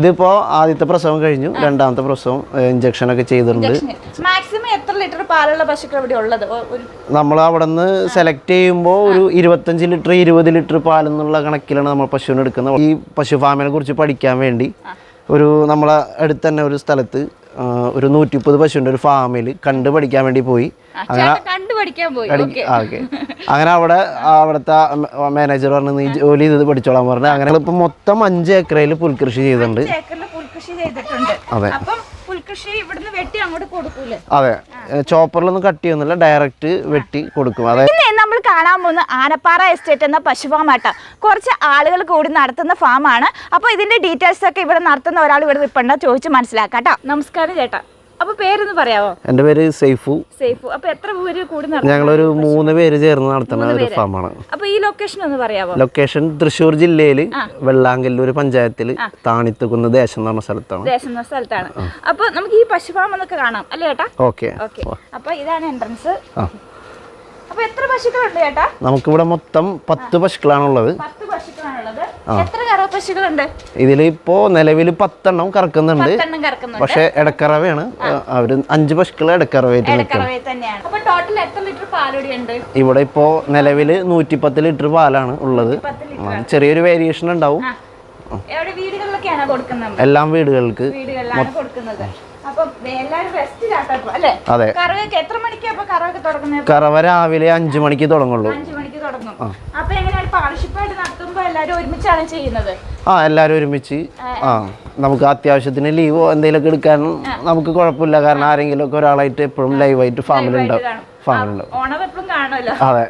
ഇതിപ്പോ ആദ്യത്തെ പ്രസവം കഴിഞ്ഞു രണ്ടാമത്തെ പ്രസവം ഇഞ്ചക്ഷൻ ഒക്കെ ചെയ്തിട്ടുണ്ട്. മാക്സിമം എത്ര ലിറ്റർ പാലുള്ള പശുക്കൾ ഇവിടെ ഉള്ളത്? നമ്മൾ അവിടെ നിന്ന് സെലക്ട് ചെയ്യുമ്പോൾ ഒരു ഇരുപത്തഞ്ച് ലിറ്റർ ഇരുപത് ലിറ്റർ പാൽ എന്നുള്ള കണക്കിലാണ് നമ്മൾ പശുവിനെ എടുക്കുന്നത്. ഈ പശു ഫാമിനെ കുറിച്ച് പഠിക്കാൻ വേണ്ടി ഒരു നമ്മളെ അടുത്ത് തന്നെ ഒരു സ്ഥലത്ത് ഒരു നൂറ്റി മുപ്പത് പശുവിന്റെ ഒരു ഫാമിൽ കണ്ടു പഠിക്കാൻ വേണ്ടി പോയി. അങ്ങനെ കണ്ടു പഠിക്കാൻ പോയി. ഓക്കെ. അങ്ങനെ അവിടെ അവിടുത്തെ മാനേജർ പറഞ്ഞു നീ ജോലി ചെയ്ത് പഠിച്ചോളാൻ പറഞ്ഞു. അങ്ങനെ ഇപ്പൊ മൊത്തം അഞ്ച് ഏക്കറയിൽ പുൽകൃഷി ചെയ്തിട്ടുണ്ട്. ഏക്കറിൽ പുൽകൃഷി ചെയ്തിട്ടുണ്ട്. അതെ. അപ്പം പുൽകൃഷി ഇവിടുന്ന് വെട്ടി അങ്ങോട്ട് കൊടുക്കൂലേ? അതെ. ചോപ്പറിലൊന്നും കട്ട് ചെയ്യുന്നില്ല. ഡയറക്റ്റ് വെട്ടി കൊടുക്കും. അതെ. നമ്മൾ കാണാൻ പോകുന്ന ആനപ്പാറ എസ്റ്റേറ്റ് എന്ന പശു പശുഫാമാട്ട കുറച്ച് ആളുകൾ കൂടി നടത്തുന്ന ഫാമാണ് അപ്പോൾ ഇതിന്റെ ഡീറ്റെയിൽസ് ഒക്കെ ഇവിടെ നടത്തുന്ന ഒരാൾ ഇവിടെ നിൽപ്പുണ്ടോ ചോദിച്ചു മനസ്സിലാക്കാം കേട്ടോ നമസ്കാരം ചേട്ടാ. അപ്പൊ പേരൊന്ന് പറയാവോ? എന്റെ പേര് സൈഫു സൈഫു അപ്പൊ എത്ര പേര് കൂടി ഞങ്ങൾ ഞങ്ങളൊരു മൂന്ന് പേര് ചേർന്ന് നടത്തുന്ന ഒരു ഫാമാണ്. അപ്പൊ ഈ ലൊക്കേഷൻ ഒന്ന് പറയാവോ? ലൊക്കേഷൻ തൃശ്ശൂർ ജില്ലയിൽ വെള്ളാങ്കല്ലൂർ പഞ്ചായത്തിൽ താണിത്തുകുന്ന് ദേശം എന്ന് പറഞ്ഞ സ്ഥലത്താണ്. ദേശം എന്ന സ്ഥലത്താണ്. അപ്പൊ നമുക്ക് ഈ പശു ഫാം എന്നൊക്കെ കാണാം. അല്ലേ ചേട്ടാ ഓക്കെ. ഓക്കെ. അപ്പൊ ഇതാണ് എൻട്രൻസ് അപ്പൊ എത്ര പശുക്കളുണ്ട് ചേട്ടാ നമുക്കിവിടെ മൊത്തം പത്ത് പശുക്കളാണുള്ളത്. പത്ത് പശുക്കളാണുള്ളത്. എത്ര കറ പശുക്കളുണ്ട് ഇതിൽ ഇപ്പോൾ നിലവിൽ പത്തെണ്ണം കറക്കുന്നുണ്ട്. പക്ഷെ ഇടക്കറവയാണ് അവർ അഞ്ച് പശുക്കൾ ഇടക്കറവായിട്ട് ഇവിടെ ഇപ്പോ നിലവിൽ നൂറ്റിപ്പത്ത് ലിറ്റർ പാലാണ് ഉള്ളത്. ചെറിയൊരു വേരിയേഷൻ ഉണ്ടാവും. എല്ലാം വീടുകൾക്ക് വീടുകളിലാണ് കൊടുക്കുന്നത്. അതെ. കറവ രാവിലെ അഞ്ചു മണിക്ക് തുടങ്ങുള്ളൂ. ആ. എല്ലാരും ഒരുമിച്ച്. ആ നമുക്ക് അത്യാവശ്യത്തിന് ലീവോ എന്തെങ്കിലുമൊക്കെ എടുക്കാൻ നമുക്ക് കുഴപ്പമില്ല. കാരണം ആരെങ്കിലും ഒക്കെ ഒരാളായിട്ട് എപ്പോഴും ലൈവായിട്ട് ഓണർ എപ്പോഴും കാണുമല്ലോ? അതെ.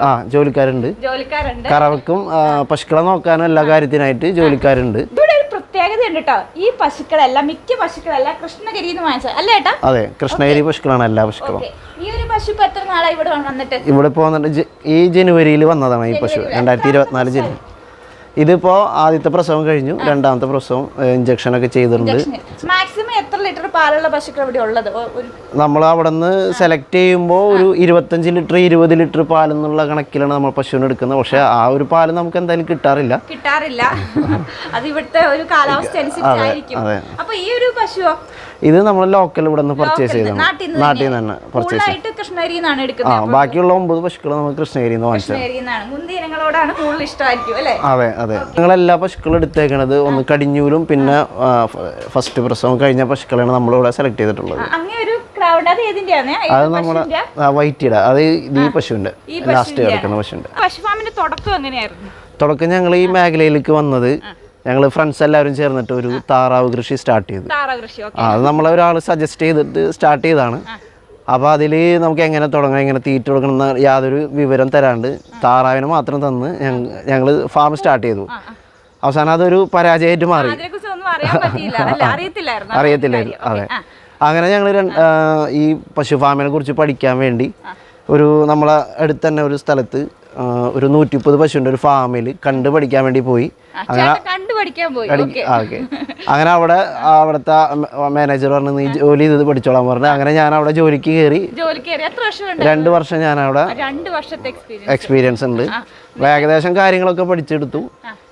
ആ ജോലിക്കാരുണ്ട്. കറവക്കും പശുക്കളെ നോക്കാനും എല്ലാ കാര്യത്തിനായിട്ട് ജോലിക്കാരുണ്ട്. ഉണ്ട് കേട്ടോ. ഈ പശുക്കളെല്ലാം മിക്ക പശുക്കളെല്ലാം കൃഷ്ണഗിരി വാങ്ങിച്ചത്. അല്ലേ ഏട്ടാ? അതെ കൃഷ്ണഗിരി പശുക്കളാണ് എല്ലാ പശുക്കളും. ഈ ഒരു പശു എത്ര നാളായി ഇവിടെ വന്നിട്ട്? ഇവിടെ ഇപ്പോൾ ഈ ജനുവരിയിൽ വന്നതാണ് ഈ പശു രണ്ടായിരത്തി ഇരുപത്തിനാല് ജനുവരി. ഇതിപ്പോൾ ആദ്യത്തെ പ്രസവം കഴിഞ്ഞു രണ്ടാമത്തെ പ്രസവം ഇഞ്ചക്ഷൻ ഒക്കെ ചെയ്തിട്ടുണ്ട്. മാക്സിമം എത്ര ലിറ്റർ പാലുള്ള പശുക്കൾ ഇവിടെ ഉള്ളത്? നമ്മൾ അവിടെ നിന്ന് സെലക്ട് ചെയ്യുമ്പോൾ ഒരു ഇരുപത്തഞ്ച് ലിറ്റർ ഇരുപത് ലിറ്റർ പാൽ എന്നുള്ള കണക്കിലാണ് നമ്മൾ പശുവിനെ എടുക്കുന്നത്. പക്ഷെ ആ ഒരു പാൽ നമുക്ക് എന്തായാലും കിട്ടാറില്ല. കിട്ടാറില്ല. അത് ഇവിടുത്തെ ഒരു കാലാവസ്ഥ അനുസരിച്ചായിരിക്കും. അപ്പൊ ഈ ഒരു പശുവോ? ഇത് നമ്മൾ ലോക്കൽ ഇവിടെ നിന്ന് പർച്ചേസ് ചെയ്തതാണ്. നാട്ടിൽ നിന്ന് തന്നെ. പർച്ചേസ് ആ ബാക്കിയുള്ള ഒമ്പത് പശുക്കൾ നമ്മൾ കൃഷ്ണഗിരിയിൽ നിന്ന് വാങ്ങിച്ചത് അതെ അതെ. ഞങ്ങളെല്ലാ പശുക്കളും എടുത്തേക്കണത് ഒന്ന് കടിഞ്ഞൂലും പിന്നെ ഫസ്റ്റ് പ്രസവം കഴിഞ്ഞ പശുക്കളാണ് നമ്മളിവിടെ സെലക്ട് ചെയ്തിട്ടുള്ളത്. അത് നമ്മുടെ വൈറ്റിയുടെ അത് ഈ പശുവിന്റെ. ലാസ്റ്റ് കിടക്കുന്ന പശുവിന്റെ പശുഫാമിന്റെ തുടക്കം എങ്ങനെയായിരുന്നു? തുടക്കം ഞങ്ങൾ ഈ മേഖലയിലേക്ക് വന്നത് ഞങ്ങൾ ഫ്രണ്ട്സ് എല്ലാവരും ചേർന്നിട്ട് ഒരു താറാവ് കൃഷി സ്റ്റാർട്ട് ചെയ്തു. അത് നമ്മളെ ഒരാൾ സജസ്റ്റ് ചെയ്തിട്ട് സ്റ്റാർട്ട് ചെയ്തതാണ് അപ്പോൾ അതിൽ നമുക്ക് എങ്ങനെ തുടങ്ങാം എങ്ങനെ തീറ്റ കൊടുക്കണം എന്ന യാതൊരു വിവരം തരാണ്ട് താറാവിനെ മാത്രം തന്ന് ഞങ്ങൾ ഫാം സ്റ്റാർട്ട് ചെയ്തു. അവസാനം അതൊരു പരാജയമായിട്ട് മാറി. അറിയത്തില്ലായിരുന്നു. അതെ. അങ്ങനെ ഞങ്ങൾ ഈ പശു ഫാമിനെ കുറിച്ച് പഠിക്കാൻ വേണ്ടി ഒരു നമ്മളെ അടുത്ത് തന്നെ ഒരു സ്ഥലത്ത് ഒരു നൂറ്റിപ്പത് പശുവിന്റെ ഒരു ഫാമിൽ കണ്ടുപഠിക്കാൻ വേണ്ടി പോയി. അങ്ങനെ അവിടെ അവിടുത്തെ മാനേജർ പറഞ്ഞു നീ ജോലി ചെയ്ത് പഠിച്ചോളാൻ പറഞ്ഞു. അങ്ങനെ ഞാൻ അവിടെ ജോലിക്ക് കയറി രണ്ടു വർഷം ഞാൻ അവിടെ എക്സ്പീരിയൻസ് ഉണ്ട്. ഏകദേശം കാര്യങ്ങളൊക്കെ പഠിച്ചെടുത്തു.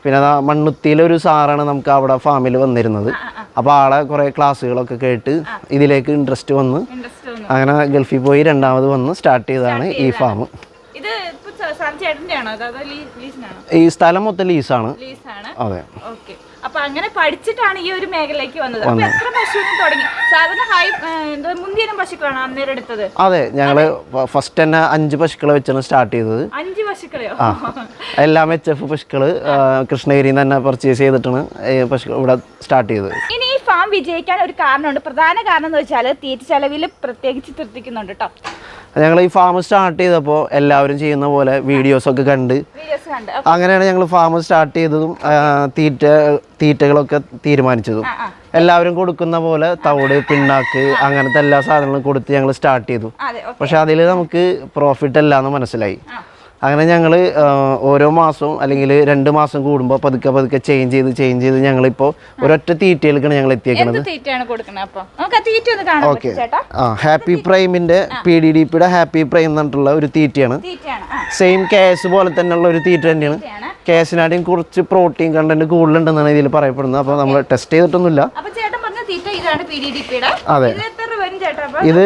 പിന്നെ മണ്ണുത്തിയിലെ ഒരു സാറാണ് നമുക്ക് അവിടെ ഫാമിൽ വന്നിരുന്നത്. അപ്പോൾ ആളെ കുറേ ക്ലാസ്സുകളൊക്കെ കേട്ട് ഇതിലേക്ക് ഇൻട്രസ്റ്റ് വന്ന്. അങ്ങനെ ഗൾഫിൽ പോയി രണ്ടാമത് വന്ന് സ്റ്റാർട്ട് ചെയ്തതാണ് ഈ ഫാം ഇത് ഇപ്പൊ സാം ചേട്ടന്റെ ആണോ അതോ ലീസിനാണോ ഈ സ്ഥലം മൊത്തം ലീസാണ്. അതെ. ഓക്കെ. അപ്പൊ അങ്ങനെ പഠിച്ചിട്ടാണ് ഈ ഒരു മേഖലയിലേക്ക് വന്നത്. അപ്പൊ എത്ര പശുവിനും തുടങ്ങി? സാധാരണ ഹൈ എന്താ മുന്തിയനും പശുക്കളാണ് അന്നേരം എടുത്തത് അതെ ഞങ്ങൾ ഫസ്റ്റ് തന്നെ അഞ്ച് പശുക്കളെ വെച്ചാണ് സ്റ്റാർട്ട് ചെയ്തത്. അഞ്ച് പശുക്കളെയോ? എല്ലാം എച്ച് എഫ് പശുക്കൾ കൃഷ്ണഗിരിയിൽ തന്നെ പർച്ചേസ് ചെയ്തിട്ടാണ് പശുക്കൾ ഇവിടെ സ്റ്റാർട്ട് ചെയ്തത്. ഇനി ഈ ഫാം വിജയിക്കാൻ ഒരു കാരണമുണ്ട്. പ്രധാന കാരണം എന്ന് വെച്ചാൽ തീറ്റ ചെലവിൽ പ്രത്യേകിച്ച് തൃപ്തിക്കുന്നുണ്ട് കേട്ടോ ഞങ്ങൾ ഈ ഫാം സ്റ്റാർട്ട് ചെയ്തപ്പോൾ എല്ലാവരും ചെയ്യുന്ന പോലെ വീഡിയോസൊക്കെ കണ്ട്. അങ്ങനെയാണ് ഞങ്ങൾ ഫാം സ്റ്റാർട്ട് ചെയ്തതും തീറ്റ തീറ്റകളൊക്കെ തീരുമാനിച്ചതും. എല്ലാവരും കൊടുക്കുന്ന പോലെ തവിട് പിണ്ണാക്ക് അങ്ങനത്തെ എല്ലാ സാധനങ്ങളും കൊടുത്ത് ഞങ്ങൾ സ്റ്റാർട്ട് ചെയ്തു. പക്ഷെ അതിൽ നമുക്ക് പ്രോഫിറ്റ് അല്ല എന്ന് മനസ്സിലായി അങ്ങനെ ഞങ്ങൾ ഓരോ മാസവും അല്ലെങ്കിൽ രണ്ട് മാസം കൂടുമ്പോൾ പതുക്കെ പതുക്കെ ചേഞ്ച് ചെയ്ത് ചേഞ്ച് ചെയ്ത് ഞങ്ങളിപ്പോൾ ഒരൊറ്റ തീറ്റയിലേക്കാണ് ഞങ്ങൾ എത്തിയേക്കുന്നത്. ഓക്കെ. ആ ഹാപ്പി പ്രൈമിന്റെ പി ഡി ഡി പിയുടെ ഹാപ്പി പ്രൈം എന്ന് പറഞ്ഞിട്ടുള്ള ഒരു തീറ്റയാണ്. സെയിം കേസ് പോലെ തന്നെയുള്ള ഒരു തീറ്റ തന്നെയാണ്. കേസിനാടിയും കുറച്ച് പ്രോട്ടീൻ കണ്ടന്റ് കൂടുതലുണ്ടെന്നാണ് ഇതിൽ പറയപ്പെടുന്നത്. അപ്പോൾ നമ്മൾ ടെസ്റ്റ് ചെയ്തിട്ടൊന്നുമില്ല. അതെ. ഇത്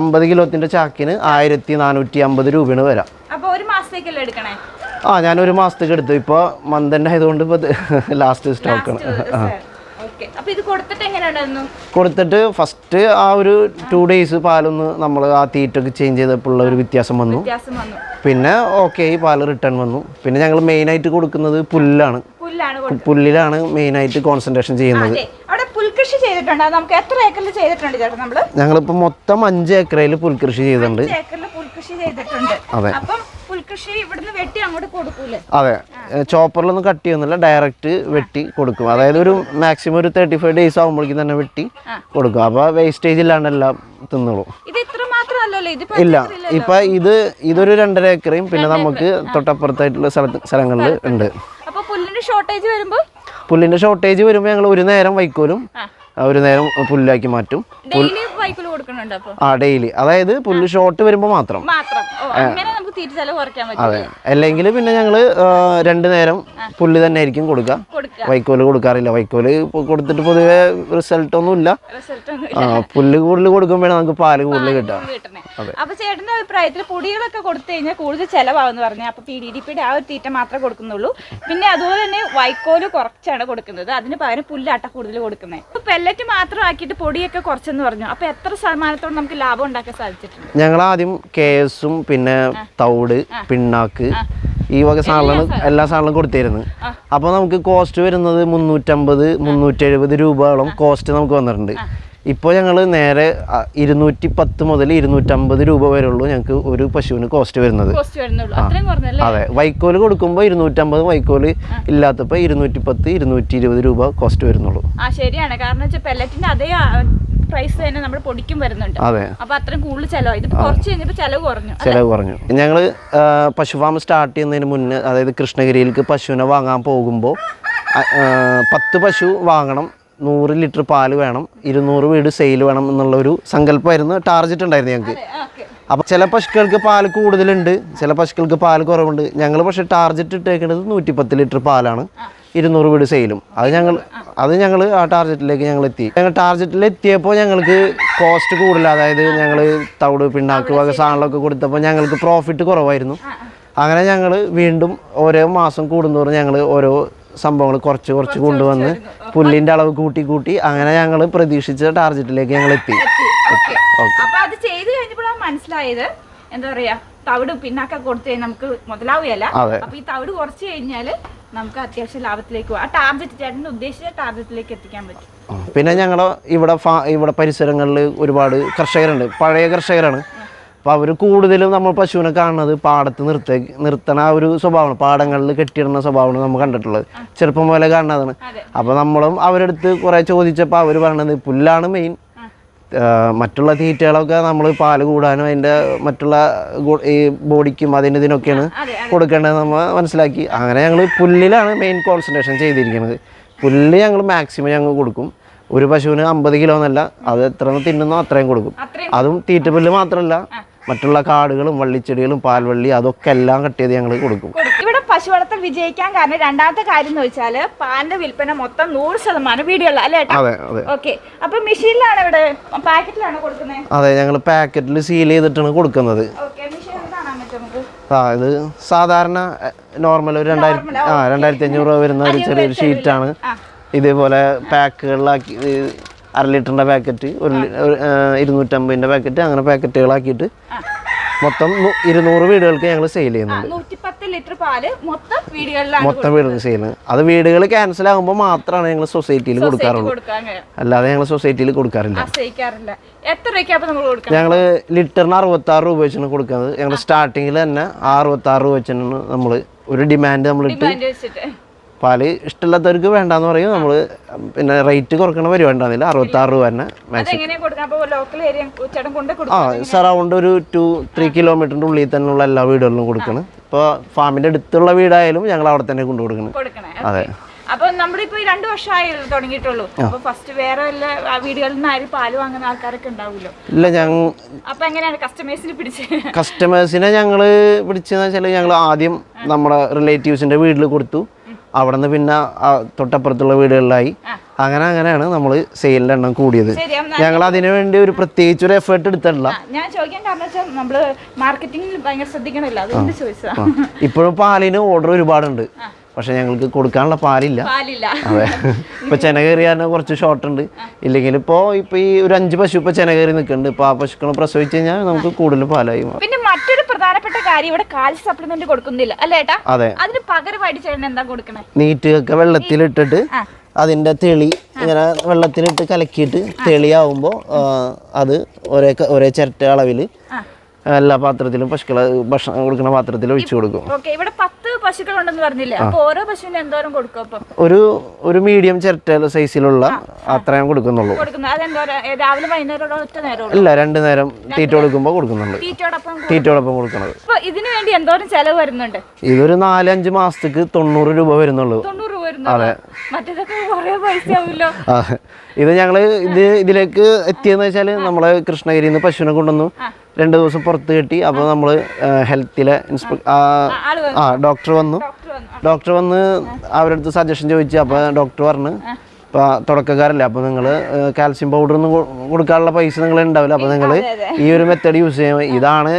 അമ്പത് കിലോത്തിന്റെ ചാക്കിന് ആയിരത്തി നാനൂറ്റി അമ്പത് രൂപയാണ് വരാം. മാസത്തേക്കല്ലേ എടുക്കണേ? ആ ഞാൻ ഒരു മാസത്തേക്ക് എടുത്തു. ഇപ്പൊ മന്ത് ആയതുകൊണ്ട് ഇപ്പോൾ ലാസ്റ്റ് സ്റ്റോക്കാണ് അപ്പൊ ഇത് കൊടുത്തിട്ട് ഫസ്റ്റ് ആ ഒരു ടു ഡേയ്സ് പാലൊന്ന് നമ്മൾ ആ തീറ്റൊക്കെ ചേഞ്ച് ചെയ്തപ്പോൾ ഒരു വ്യത്യാസം വന്നു. പിന്നെ ഓക്കെ പാൽ റിട്ടേൺ വന്നു. പിന്നെ ഞങ്ങൾ മെയിൻ ആയിട്ട് കൊടുക്കുന്നത് പുല്ലാണ്. പുല്ലാണ് മെയിൻ പുല്ലിലാണ് മെയിനായിട്ട് കോൺസെൻട്രേഷൻ ചെയ്യുന്നത്. ഞങ്ങളിപ്പോ പുൽകൃഷി ചെയ്തിട്ടുണ്ട്? അത് നമുക്ക് എത്ര ഏക്കറിൽ ചെയ്തിട്ടുണ്ട് ചേട്ടാ നമ്മൾ? ഞങ്ങളിപ്പോൾ മൊത്തം അഞ്ച് ഏക്കറയിൽ പുൽകൃഷി ചെയ്തിട്ടുണ്ട്. അഞ്ച് ഏക്കറിൽ പുൽകൃഷി ചെയ്തിട്ടുണ്ട്. അതെ. അപ്പം പുൽകൃഷി ഇവിടുന്ന് വെട്ടി അങ്ങോട്ട് കൊടുക്കൂലേ? അതെ. ചോപ്പറിലൊന്നും കട്ട് ചെയ്യുന്നില്ല. ഡയറക്റ്റ് വെട്ടി കൊടുക്കും. അതായത് ഒരു മാക്സിമം ഒരു തേർട്ടി ഫൈവ് ഡേയ്സ് ആകുമ്പോഴേക്കും തന്നെ വെട്ടി കൊടുക്കും. അപ്പോൾ വേസ്റ്റേജ് ഇല്ലാണ്ടെല്ലാം തിന്നുള്ളൂ തിന്നോളും. ഇല്ല. ഇപ്പൊ ഇത് ഇതൊരു രണ്ടര ഏക്കറയും പിന്നെ നമുക്ക് തൊട്ടപ്പുറത്തായിട്ടുള്ള സ്ഥലത്ത് സ്ഥലങ്ങളിൽ ഉണ്ട്. അപ്പൊ പുല്ലിന്റെ ഷോർട്ടേജ് വരുമ്പോ? വരുമ്പോൾ ഞങ്ങൾ ഒരു നേരം വൈക്കോലും. ഒരു നേരം പുല്ലാക്കി മാറ്റും. ആ ഡെയിലി അതായത് പുല്ല് ഷോർട്ട് വരുമ്പോൾ മാത്രം. അതെ. അല്ലെങ്കിൽ പിന്നെ ഞങ്ങൾ രണ്ടു നേരം പുല്ല് തന്നെ ആയിരിക്കും കൊടുക്കുക വൈക്കോൽ കൊടുക്കാറില്ല. വൈക്കോൽ ഇപ്പൊ കൊടുത്തിട്ട് പൊതുവെ റിസൾട്ട് ഒന്നും ഇല്ല പുല്ല് കൂടുതൽ കൊടുക്കുമ്പോഴാണ് നമുക്ക് പാൽ കൂടുതൽ കിട്ടുക. അപ്പൊ ചേട്ടന്റെ അഭിപ്രായത്തിൽ പൊടികളൊക്കെ കൊടുത്തു കഴിഞ്ഞാൽ കൂടുതൽ ചെലവാന്ന് പറഞ്ഞു അപ്പൊ പി ഡി ഡി പിയുടെ ആ ഒരു തീറ്റ മാത്രമേ കൊടുക്കുന്നുള്ളൂ. പിന്നെ അതുപോലെ തന്നെ വൈക്കോൽ കുറച്ചാണ് കൊടുക്കുന്നത്. അതിന് പകരം പുല്ലാട്ട കൂടുതൽ കൊടുക്കുന്നത് അപ്പൊ പെല്ലറ്റ് മാത്രം ആക്കിയിട്ട് പൊടിയൊക്കെ കുറച്ചെന്ന് പറഞ്ഞു. അപ്പൊ എത്ര ശതമാനത്തോളം നമുക്ക് ലാഭം ഉണ്ടാക്കാൻ സാധിച്ചിട്ടുണ്ട്? ഞങ്ങൾ ആദ്യം കേസും പിന്നെ തൗട് പിണ്ണാക്ക് ഈ വക സാധനങ്ങൾ എല്ലാ സാധനങ്ങളും കൊടുത്തിരുന്നു. അപ്പോൾ നമുക്ക് കോസ്റ്റ് വരുന്നത് മുന്നൂറ്റമ്പത് മുന്നൂറ്റി എഴുപത് രൂപയോളം കോസ്റ്റ് നമുക്ക് വന്നിട്ടുണ്ട്. ഇപ്പോൾ ഞങ്ങൾ നേരെ ഇരുന്നൂറ്റി പത്ത് മുതൽ ഇരുന്നൂറ്റമ്പത് രൂപ വരെ ഉള്ളൂ ഞങ്ങൾക്ക് ഒരു പശുവിന് കോസ്റ്റ് വരുന്നത്. അതെ. വൈക്കോൽ കൊടുക്കുമ്പോൾ ഇരുന്നൂറ്റമ്പത് വൈക്കോൽ ഇല്ലാത്തപ്പോൾ ഇരുന്നൂറ്റി പത്ത് ഇരുന്നൂറ്റി ഇരുപത് രൂപ കോസ്റ്റ് വരുന്നുള്ളൂ. ശരിയാണ്. കാരണം പെല്ലറ്റിന്റെ അതേ പ്രൈസ് തന്നെ നമ്മൾ പൊടിക്കും വരുന്നുണ്ട്. അതെ. അപ്പൊ അത്രയും കൂടുതൽ ചെലവായി ഇതിപ്പോ കുറച്ച് കഴിഞ്ഞപ്പോ ചെലവ് കുറഞ്ഞു. ചെലവ് കുറഞ്ഞു. ഞങ്ങൾ പശു ഫാം സ്റ്റാർട്ട് ചെയ്യുന്നതിന് മുന്നേ അതായത് കൃഷ്ണഗിരിയിലേക്ക് പശുവിനെ വാങ്ങാൻ പോകുമ്പോൾ പത്ത് പശു വാങ്ങണം. നൂറ് ലിറ്റർ പാൽ വേണം ഇരുന്നൂറ് വീട് സെയിൽ വേണം എന്നുള്ള ഒരു സങ്കല്പമായിരുന്നു ടാർജറ്റ് ഉണ്ടായിരുന്നു ഞങ്ങൾക്ക്. അപ്പം അപ്പോൾ ചില പശുക്കൾക്ക് പാൽ കൂടുതലുണ്ട് ചില പശുക്കൾക്ക് പാൽ കുറവുണ്ട്. ഞങ്ങൾ പക്ഷേ ടാർജറ്റ് ഇട്ടേക്കുന്നത് നൂറ്റിപ്പത്ത് ലിറ്റർ പാലാണ് ഇരുന്നൂറ് വീട് സെയിലും. അത് ഞങ്ങൾ അത് ഞങ്ങൾ ആ ടാർജറ്റിലേക്ക് ഞങ്ങൾ എത്തി. ഞങ്ങൾ ടാർജറ്റിൽ എത്തിയപ്പോൾ ഞങ്ങൾക്ക് കോസ്റ്റ് കൂടുതൽ അതായത് ഞങ്ങൾ തവിട് പിണ്ണാക്ക് വക സാധനങ്ങളൊക്കെ കൊടുത്തപ്പോൾ ഞങ്ങൾക്ക് പ്രോഫിറ്റ് കുറവായിരുന്നു. അങ്ങനെ ഞങ്ങൾ വീണ്ടും ഓരോ മാസം കൂടുന്തോറും ഞങ്ങൾ ഓരോ സംഭവങ്ങൾ കുറച്ച് കുറച്ച് കൊണ്ടുവന്ന് പുല്ലിന്റെ അളവ് കൂട്ടി കൂട്ടി അങ്ങനെ ഞങ്ങൾ പ്രതീക്ഷിച്ച ടാർജറ്റിലേക്ക് ഞങ്ങൾ എത്തി. അപ്പൊ അത് ചെയ്ത് കഴിഞ്ഞപ്പോഴാണ് മനസ്സിലായത്. എന്താ പറയാ തവിട് പിന്നാക്ക കൊടുത്തു കഴിഞ്ഞാൽ നമുക്ക് മുതലാവുകയല്ല. അപ്പൊ ഈ തവിട് കുറച്ച് കഴിഞ്ഞാൽ നമുക്ക് അത്യാവശ്യം ലാഭത്തിലേക്ക് ആ ടാർഗറ്റ് ചേട്ടന്റെ ഉദ്ദേശിച്ച ടാർഗറ്റിലേക്ക് എത്തിക്കാൻ പറ്റും. പിന്നെ ഞങ്ങൾ ഇവിടെ ഇവിടെ പരിസരങ്ങളിൽ ഒരുപാട് കർഷകരുണ്ട്. പഴയ കർഷകരാണ്. അപ്പോൾ അവർ കൂടുതലും നമ്മൾ പശുവിനെ കാണുന്നത് പാടത്ത് നിർത്ത നിർത്തണ ആ ഒരു സ്വഭാവമാണ്. പാടങ്ങളിൽ കെട്ടിയിടുന്ന സ്വഭാവമാണ് നമ്മൾ കണ്ടിട്ടുള്ളത്. ചെറുപ്പം പോലെ കാണുന്നതാണ്. അപ്പോൾ നമ്മളും അവരുടെ അടുത്ത് കുറേ ചോദിച്ചപ്പോൾ അവർ പറഞ്ഞത് പുല്ലാണ് മെയിൻ മറ്റുള്ള തീറ്റകളൊക്കെ നമ്മൾ പാൽ കൂടാനും അതിന്റെ മറ്റുള്ള ഈ ബോഡിക്കും അതിന് ഇതിനൊക്കെയാണ് കൊടുക്കേണ്ടത് നമ്മൾ മനസ്സിലാക്കി. അങ്ങനെ ഞങ്ങൾ പുല്ലിലാണ് മെയിൻ കോൺസെൻട്രേഷൻ ചെയ്തിരിക്കുന്നത്. പുല്ല് ഞങ്ങൾ മാക്സിമം ഞങ്ങൾ കൊടുക്കും. ഒരു പശുവിന് അമ്പത് കിലോ എന്നല്ല അത് എത്ര തിന്നുന്നോ അത്രയും കൊടുക്കും. അതും അതും തീറ്റപ്പുല്ല് മാത്രമല്ല മറ്റുള്ള കാടുകളും വള്ളിച്ചെടികളും പാൽവള്ളി അതൊക്കെ എല്ലാം കട്ട് ചെയ്ത് ഞങ്ങൾ കൊടുക്കും. ഇവിടെ പശു വളർത്തൽ വിജയിക്കാൻ കാരണം രണ്ടാമത്തെ കാര്യം എന്ന് വെച്ചാൽ പാലിന്റെ വിൽപ്പന മൊത്തം നൂറ് ശതമാനം വീടുകളിൽ അല്ലേ അതെ അതെ. ഓക്കെ. അപ്പൊ മെഷീനിലാണ് ഇവിടെ പാക്കറ്റിലാണ് കൊടുക്കുന്നത്? അതെ ഞങ്ങൾ പാക്കറ്റിൽ സീൽ ചെയ്തിട്ടാണ് കൊടുക്കുന്നത്. ആ ഇത് സാധാരണ നോർമൽ ഒരു രണ്ടായിരത്തി ആ രണ്ടായിരത്തി അഞ്ഞൂറ് രൂപ വരുന്ന ഒരു ചെറിയൊരു ഷീറ്റാണ്. ഇതേപോലെ പാക്കുകളിലാക്കി അര ലിറ്ററിന്റെ പാക്കറ്റ് ഒരു ഇരുന്നൂറ്റമ്പതിന്റെ പാക്കറ്റ് അങ്ങനെ പാക്കറ്റുകളാക്കിയിട്ട് മൊത്തം ഇരുന്നൂറ് വീടുകൾക്ക് ഞങ്ങൾ സെയിൽ ചെയ്യുന്നുണ്ട്. മൊത്തം വീടുകൾ സെയിൽ അത് വീടുകൾ ക്യാൻസൽ ആകുമ്പോൾ മാത്രമാണ് ഞങ്ങൾ സൊസൈറ്റിയിൽ കൊടുക്കാറുള്ളൂ. അല്ലാതെ ഞങ്ങൾ സൊസൈറ്റിയിൽ കൊടുക്കാറില്ല. ഞങ്ങൾ ലിറ്ററിന് അറുപത്താറ് രൂപ വെച്ചാണ് കൊടുക്കുന്നത്. ഞങ്ങൾ സ്റ്റാർട്ടിങ്ങിൽ തന്നെ അറുപത്തി അറുപത്താറ് രൂപ വെച്ചാണ് നമ്മൾ ഒരു ഡിമാൻഡ് നമ്മൾ ഇട്ട് പാൽ ഇഷ്ടമില്ലാത്തവർക്ക് വേണ്ടാന്ന് പറയും. നമ്മൾ പിന്നെ റേറ്റ് കുറക്കണ പരിപാടി ഉണ്ടാകുന്നില്ല അറുപത്താറ് രൂപ തന്നെ മാക്സിമം ആ സറൗണ്ട് ഒരു ടു ത്രീ കിലോമീറ്ററിന്റെ ഉള്ളിൽ തന്നെയുള്ള എല്ലാ വീടുകളിലും കൊടുക്കണം. ഇപ്പോൾ ഫാമിന്റെ അടുത്തുള്ള വീടായാലും ഞങ്ങൾ അവിടെ തന്നെ കൊണ്ടു കൊടുക്കണം. അതെ. അപ്പൊ നമ്മളിപ്പോ രണ്ടു വർഷമായി തുടങ്ങിയിട്ടുള്ളൂ. അപ്പൊ ഫസ്റ്റ് വേറെ വല്ല വീടുകളിൽ നിന്ന് ആരും പാൽ വാങ്ങുന്ന ആൾക്കാരൊക്കെ ഉണ്ടാവുമല്ലോ ഇല്ല ഞങ്ങൾ അപ്പൊ എങ്ങനെയാണ് കസ്റ്റമേഴ്സിന് പിടിച്ച്? കസ്റ്റമേഴ്സിനെ ഞങ്ങൾ പിടിച്ചെന്ന് വെച്ചാൽ ഞങ്ങൾ ആദ്യം നമ്മുടെ റിലേറ്റീവ്സിന്റെ വീട്ടിൽ കൊടുത്തു. അവിടെ നിന്ന് പിന്നെ തൊട്ടപ്പുറത്തുള്ള വീടുകളിലായി. അങ്ങനെ അങ്ങനെയാണ് നമ്മൾ സെയിലിന്റെ എണ്ണം കൂടിയത്. ഞങ്ങൾ അതിനു വേണ്ടി ഒരു പ്രത്യേകിച്ച് ഒരു എഫേർട്ട് എടുത്തിട്ടില്ല ഞാൻ ചോദിക്കാൻ കാരണം വെച്ചാൽ നമ്മൾ മാർക്കറ്റിംഗിൽ ഭയങ്കര ശ്രദ്ധിക്കണമല്ലോ അതുകൊണ്ട് ഇപ്പോഴും പാലിന് ഓർഡർ ഒരുപാടുണ്ട്. പക്ഷെ ഞങ്ങൾക്ക് കൊടുക്കാനുള്ള പാലില്ല. അതെ. ഇപ്പൊ ചെന കയറിയാൽ കുറച്ച് ഷോർട്ട് ഉണ്ട്. ഇല്ലെങ്കിൽ ഇപ്പോ ഇപ്പൊ ഈ ഒരു അഞ്ച് പശു ഇപ്പൊ ചെന കയറി നിൽക്കുന്നുണ്ട്. ഇപ്പൊ ആ പശുക്കളെ പ്രസവിച്ച് കഴിഞ്ഞാൽ നമുക്ക് കൂടുതൽ പാലായി. പിന്നെ മറ്റൊരു പ്രധാനപ്പെട്ട കാര്യം ഇവിടെ കാൽസ്യം സപ്ലിമെന്റ് കൊടുക്കുന്നില്ല. അല്ലേ അതെ. അതിന് പകരമായിട്ട് ചേട്ടൻ എന്താ കൊടുക്കണേ? നീറ്റൊക്കെ വെള്ളത്തിലിട്ടിട്ട് ആ. അതിന്റെ തെളി ഇങ്ങനെ വെള്ളത്തിലിട്ട് കലക്കിയിട്ട് തെളിയാവുമ്പോൾ അത് ഒരേ ഒരേ ചിരട്ട അളവിൽ ആ. എല്ലാ പാത്രത്തിലും പശുക്കളെ ഭക്ഷണം കൊടുക്കുന്ന പാത്രത്തിൽ ഒഴിച്ചു കൊടുക്കും. ഇവിടെ പത്ത് പശുക്കളുണ്ടെന്ന് പറഞ്ഞില്ലേ? അപ്പൊ ഓരോ പശുവിന് എന്തോരം കൊടുക്കും ഒരു ഒരു മീഡിയം ചിരട്ട സൈസിലുള്ള അത്രയും കൊടുക്കുന്നുള്ളൂ. രാവിലെ വൈകുന്നേരം ഇല്ല രണ്ടു നേരം തീറ്റ കൊടുക്കുമ്പോ കൊടുക്കുന്നുണ്ട്. തീറ്റയോടൊപ്പം. തീറ്റയോടൊപ്പം കൊടുക്കുന്നത്. ഇതിന് വേണ്ടി എന്തോരം ചെലവ് വരുന്നുണ്ട്? ഇതൊരു നാലഞ്ച് മാസത്തേക്ക് തൊണ്ണൂറ് രൂപ വരുന്നുള്ളൂ. അതെ. ഇത് ഞങ്ങൾ ഇത് ഇതിലേക്ക് എത്തിയെന്ന് വെച്ചാൽ നമ്മളെ കൃഷ്ണഗിരിന്ന് പശുവിനെ കൊണ്ടുവന്നു. രണ്ട് ദിവസം പുറത്ത് കെട്ടി അപ്പോൾ നമ്മൾ ഹെൽത്തിലെ ഇൻസ്പെ ആ, ഡോക്ടർ വന്നു. ഡോക്ടർ വന്നു. അവരടുത്ത് സജഷൻ ചോദിച്ചു അപ്പോൾ ഡോക്ടർ പറഞ്ഞു ഇപ്പോൾ തുടക്കക്കാരല്ലേ അപ്പോൾ നിങ്ങൾ കാൽസ്യം പൗഡർ ഒന്നും കൊടുക്കാനുള്ള പൈസ നിങ്ങൾ ഉണ്ടാവില്ല അപ്പോൾ നിങ്ങൾ. ഈ ഒരു മെത്തേഡ് യൂസ് ചെയ്യാൻ ഇതാണ്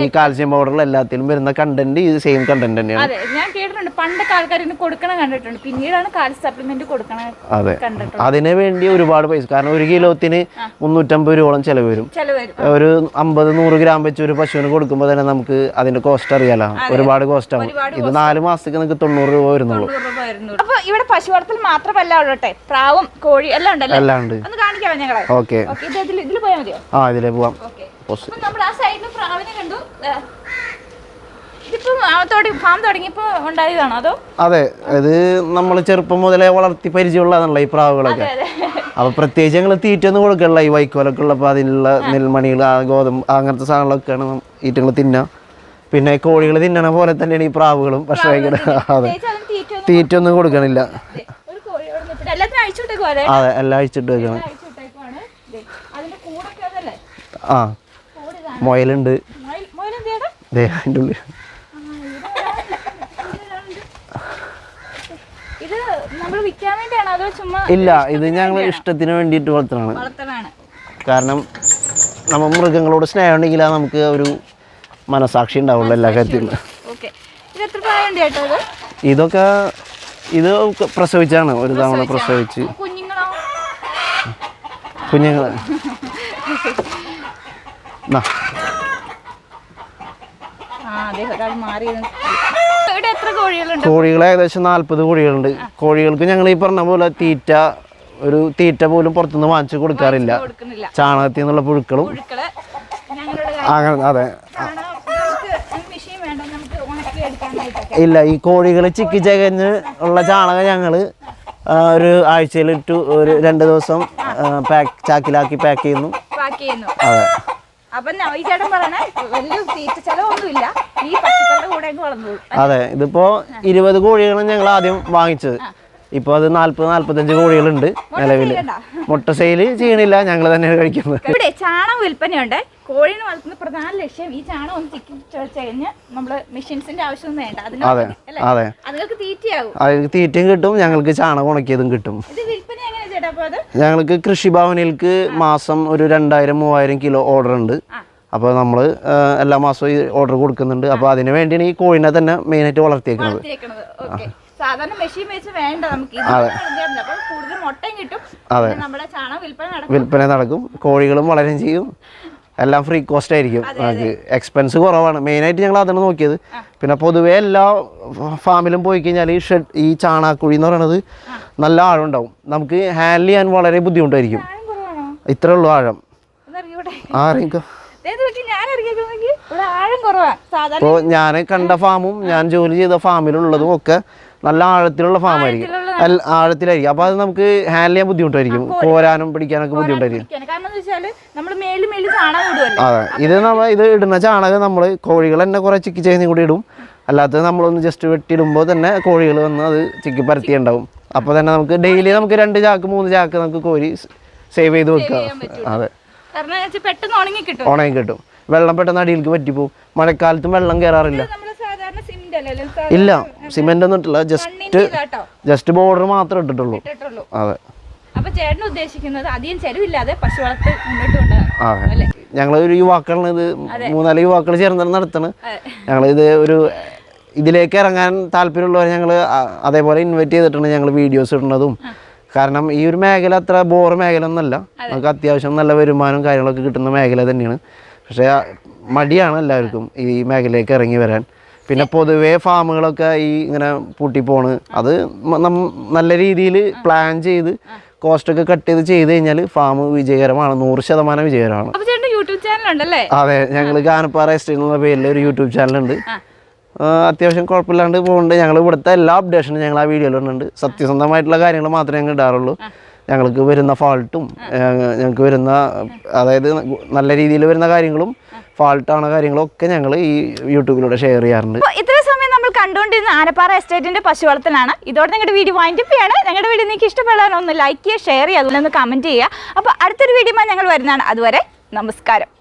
ഈ കാൽസ്യം പൗഡറിൽ എല്ലാത്തിലും വരുന്ന കണ്ടന്റ് ഇത് സെയിം കണ്ടന്റ് തന്നെയാണ്. അതെ ഞാൻ കേട്ടിട്ടുണ്ട്. പണ്ടൊക്കെ ആൾക്കാർ ഇതിന് കൊടുക്കണം കണ്ടിട്ടുണ്ട്. പിന്നീടാണ് കാൽസ്യം സപ്ലിമെന്റ് കൊടുക്കണം അതെ. അതിന് വേണ്ടി ഒരുപാട് പൈസ. കാരണം ഒരു കിലോത്തിന് മുന്നൂറ്റമ്പത് രൂപയോളം ചിലവ് വരും. ഒരു അമ്പത് നൂറ് ഗ്രാം വെച്ച് ഒരു പശുവിന് കൊടുക്കുമ്പോൾ തന്നെ നമുക്ക് അതിന്റെ കോസ്റ്റ് അറിയാലോ. ഒരുപാട് കോസ്റ്റ് ആവും. ഇത് നാല് മാസത്തേക്ക് നിങ്ങൾക്ക് തൊണ്ണൂറ് രൂപ വരുന്നുള്ളൂ. ഇവിടെ പശു വളർത്തൽ മാത്രമല്ല ഉള്ളട്ടെ പ്രാവും കോഴി എല്ലാം ഉണ്ടല്ലേ? ഉണ്ട്. ഒന്ന് കാണിക്കാമോ ഞങ്ങളെ? ഓക്കെ. ഇത് ഇതിൽ ഇതിൽ പോയാൽ മതിയോ? ആ ഇതിലേ പോവാം. നമ്മൾ ആ സൈഡിൽ പ്രാവിനെ കണ്ടു. അതോ? അതെ ഇത് നമ്മൾ ചെറുപ്പം മുതലേ വളർത്തി പരിചയമുള്ളതാണല്ലോ ഈ പ്രാവുകളൊക്കെ. അപ്പൊ പ്രത്യേകിച്ച് ഞങ്ങൾ തീറ്റ ഒന്നും കൊടുക്കണില്ല ഈ വൈക്കോലൊക്കെ ഉള്ളപ്പോൾ അതിനുള്ള നെൽമണികൾ ഗോതമ്പ് അങ്ങനത്തെ സാധനങ്ങളൊക്കെയാണ് ഈറ്റങ്ങൾ തിന്നുക പിന്നെ കോഴികൾ തിന്നണ പോലെ തന്നെയാണ് ഈ പ്രാവുകളും. പക്ഷേ ഭയങ്കര അതെ. തീറ്റൊന്നും കൊടുക്കണില്ല. അതെ എല്ലാം അഴിച്ചിട്ട് വെക്കണം. ആ. മുയലുണ്ട്. അതിന്റെ ഉള്ളിൽ. ഇല്ല ഇത് ഞങ്ങൾ ഇഷ്ടത്തിന് വേണ്ടിയിട്ട് വളർത്തണാണ് കാരണം നമ്മൾ മൃഗങ്ങളോട് സ്നേഹം ഉണ്ടെങ്കിൽ നമുക്ക് ഒരു മനസാക്ഷി ഉണ്ടാവുള്ളൂ എല്ലാ കാര്യത്തിലും. ഇതൊക്കെ ഇത് പ്രസവിച്ചാണ്. ഒരു തവണ പ്രസവിച്ച് കുഞ്ഞുങ്ങളോ കുഞ്ഞുങ്ങൾ ആ അതെ ഒരാൾ മാറി ഇരുന്ന് ഇവിടെ എത്ര കോഴികളുണ്ട്? കോഴികളെ ഏകദേശം നാൽപ്പത് കോഴികളുണ്ട്. കോഴികൾക്ക് ഞങ്ങൾ ഈ പറഞ്ഞ പോലെ തീറ്റ ഒരു തീറ്റ പോലും പുറത്തുനിന്ന് വാങ്ങിച്ചു കൊടുക്കാറില്ല. ചാണകത്തിൽ നിന്നുള്ള പുഴുക്കളും. അങ്ങനെ അതെ. ഇല്ല ഈ കോഴികൾ ചിക്കി ചകഞ്ഞ് ഉള്ള ചാണകം ഞങ്ങൾ ഒരു ആഴ്ചയിൽ ടു ഒരു രണ്ട് ദിവസം പാക്ക് ചാക്കിലാക്കി പാക്ക് ചെയ്യുന്നു. പാക്ക് ചെയ്യുന്നു. അതെ. അപ്പൊ ഈ ചേട്ടൻ പറഞ്ഞ വലിയ തീറ്റ ചെലവൊന്നുമില്ല. ഈ പശുക്കളുടെ കൂടെ അതെ ഇതിപ്പോ ഇരുപത് കോഴികളാണ് ഞങ്ങൾ ആദ്യം വാങ്ങിച്ചത് ഇപ്പോൾ അത് നാല്പത് നാല്പത്തഞ്ച് കോഴികളുണ്ട് നിലവിൽ. മുട്ട സെയിൽ ചെയ്യണില്ല ഞങ്ങൾ തന്നെയാണ് കഴിക്കുന്നത്. ഇവിടെ ചാണകം വിൽപ്പനയുണ്ട്. കോഴിനെ വളർത്തുന്ന പ്രധാന ലക്ഷ്യം ഈ ചാണകം ഒന്ന് ചിക്കി കഴിഞ്ഞ് നമ്മൾ മെഷീൻസിന്റെ ആവശ്യമൊന്നും വേണ്ട. അതെ അതെ. അതുങ്ങൾക്ക് തീറ്റയാവും. അതിന് തീറ്റയും കിട്ടും ഞങ്ങൾക്ക് ചാണകം ഉണക്കിയതും കിട്ടും. ഇത് വിൽപ്പന എങ്ങനെയാ ചേട്ടാ അപ്പൊ അത്? ഞങ്ങൾക്ക് കൃഷിഭവനിലേക്ക് മാസം ഒരു രണ്ടായിരം മൂവായിരം കിലോ ഓർഡർ ഉണ്ട്. അപ്പൊ അപ്പോൾ നമ്മൾ എല്ലാ മാസവും ഈ ഓർഡർ കൊടുക്കുന്നുണ്ട്. അപ്പോൾ അതിനു വേണ്ടിയാണ് ഈ കോഴിനെ തന്നെ മെയിനായിട്ട് വളർത്തിയേക്കുന്നത് സാധാരണ മെഷീൻ വെച്ച് വേണ്ട നമുക്ക്. കൂടുതൽ മുട്ടയും കിട്ടും. അതെ. നമ്മുടെ ചാണകം വിൽപ്പന നടക്കും. വിൽപ്പന നടക്കും. കോഴികളും വളരുകയും ചെയ്യും. എല്ലാം ഫ്രീ കോസ്റ്റ് ആയിരിക്കും. നമുക്ക് എക്സ്പെൻസ് കുറവാണ്. മെയിനായിട്ട് ഞങ്ങൾ അതാണ് നോക്കിയത്. പിന്നെ പൊതുവേ എല്ലാ ഫാമിലും പോയി കഴിഞ്ഞാൽ ഈ ഷെഡ് ഈ ചാണാക്കുഴി എന്ന് പറയുന്നത് നല്ല ആഴം ഉണ്ടാവും. നമുക്ക് ഹാൻഡിൽ ചെയ്യാൻ വളരെ ബുദ്ധിമുട്ടായിരിക്കും. ഇത്രേ ഉള്ളൂ ആഴം. ആ അറിയിക്കോ. ഇപ്പോൾ ഞാൻ കണ്ട ഫാമും ഞാൻ ജോലി ചെയ്ത ഫാമിലുള്ളതും ഒക്കെ നല്ല ആഴത്തിലുള്ള ഫാം ആയിരിക്കും. ആഴത്തിലായിരിക്കും. അപ്പോൾ അത് നമുക്ക് ഹാൻഡിൽ ചെയ്യാൻ ബുദ്ധിമുട്ടായിരിക്കും. കോരാനും പിടിക്കാനൊക്കെ ബുദ്ധിമുട്ടായിരിക്കും. അതെ. ഇത് നമ്മൾ ഇത് ഇടുന്ന ചാണകം നമ്മൾ കോഴികൾ തന്നെ കുറേ ചിക്കി ചെയ്യുന്ന കൂടി ഇടും. അല്ലാത്തത് നമ്മളൊന്ന് ജസ്റ്റ് വെട്ടിയിടുമ്പോൾ തന്നെ കോഴികൾ വന്ന് അത് ചിക്കി പരത്തിയുണ്ടാവും. അപ്പോൾ തന്നെ നമുക്ക് ഡെയിലി നമുക്ക് രണ്ട് ചാക്ക് മൂന്ന് ചാക്ക് നമുക്ക് കോരി സേവ് ചെയ്ത് വെക്കാം. അതെ. ഉണങ്ങി കിട്ടും ഉണങ്ങി കിട്ടും വെള്ളം പെട്ടെന്ന് അടിയിലേക്ക് പറ്റിപ്പോവും. മഴക്കാലത്തും വെള്ളം കയറാറില്ല നമ്മൾ സാധാരണ സിമെന്റ് അല്ലേ ഇല്ല സിമെന്റ് ഒന്നും ഇട്ടില്ല ജസ്റ്റ് ജസ്റ്റ് ബോർഡർ മാത്രം ഇട്ടിട്ടുള്ളൂ. അതെ. അപ്പൊ ചേട്ടൻ ഉദ്ദേശിക്കുന്നത് അധികം ചെലവില്ലാതെ പശു വളർത്ത് മുന്നോട്ട് ഞങ്ങൾ ഒരു യുവാക്കളാണ് ഇത് മൂന്നാൽ യുവാക്കൾ ചേർന്ന് നടത്തണ്. ഞങ്ങൾ ഇത് ഒരു ഇതിലേക്ക് ഇറങ്ങാൻ താല്പര്യമുള്ളവരെ ഞങ്ങൾ അതേപോലെ ഇൻവൈറ്റ് ചെയ്തിട്ടുണ്ട് ഞങ്ങൾ വീഡിയോസ് ഇടുന്നതും. കാരണം ഈ ഒരു മേഖല അത്ര ബോർ മേഖല ഒന്നല്ല. നമുക്ക് അത്യാവശ്യം നല്ല വരുമാനവും കാര്യങ്ങളൊക്കെ കിട്ടുന്ന മേഖല തന്നെയാണ്. പക്ഷേ മടിയാണ് എല്ലാവർക്കും ഈ മേഖലയിലേക്ക് ഇറങ്ങി വരാൻ. പിന്നെ പൊതുവേ ഫാമുകളൊക്കെ ഈ ഇങ്ങനെ പൂട്ടിപ്പോണ്. അത് നല്ല രീതിയിൽ പ്ലാൻ ചെയ്ത് കോസ്റ്റ് ഒക്കെ കട്ട് ചെയ്ത് ചെയ്ത് കഴിഞ്ഞാൽ ഫാം വിജയകരമാണ്. നൂറ് ശതമാനം വിജയകരമാണ്. അതെ ഞങ്ങൾ ഗാനപ്പാറ എസ്റ്റേറ്റ് എന്നുള്ള പേരിൽ ഒരു യൂട്യൂബ് ചാനൽ ഉണ്ട്. അത്യാവശ്യം കുഴപ്പമില്ലാണ്ട് പോകുന്നുണ്ട് ഞങ്ങൾ ഇവിടുത്തെ എല്ലാ അപ്ഡേഷനും ഞങ്ങൾ ആ വീഡിയോയിൽ ഉണ്ട് സത്യസന്ധമായിട്ടുള്ള കാര്യങ്ങൾ മാത്രമേ ഞങ്ങൾ ഇടാറുള്ളൂ. ഞങ്ങൾക്ക് വരുന്ന ഫാൾട്ടും ഞങ്ങൾക്ക് വരുന്ന അതായത് നല്ല രീതിയിൽ വരുന്ന കാര്യങ്ങളും ഫാൾട്ടാണ് കാര്യങ്ങളൊക്കെ ഞങ്ങൾ ഈ യൂട്യൂബിലൂടെ ഷെയർ ചെയ്യാറുണ്ട്. ഇത്ര സമയം നമ്മൾ കണ്ടുകൊണ്ടിരുന്ന ആനപ്പാറ എസ്റ്റേറ്റിന്റെ പശു വളർത്തലാണ് ഇതോടെ നിങ്ങളുടെ വീഡിയോ വൈൻഡപ്പ് ചെയ്യാണ് ഞങ്ങളുടെ വീഡിയോ നിങ്ങൾക്ക് ഇഷ്ടപ്പെടാൻ ഒന്ന് ലൈക്ക് ചെയ്യുക ഷെയർ ചെയ്യുക ഒന്ന് കമന്റ് ചെയ്യുക. അപ്പോൾ അടുത്തൊരു വീഡിയോ ഞങ്ങൾ വരുന്നതാണ്. അതുവരെ നമസ്കാരം.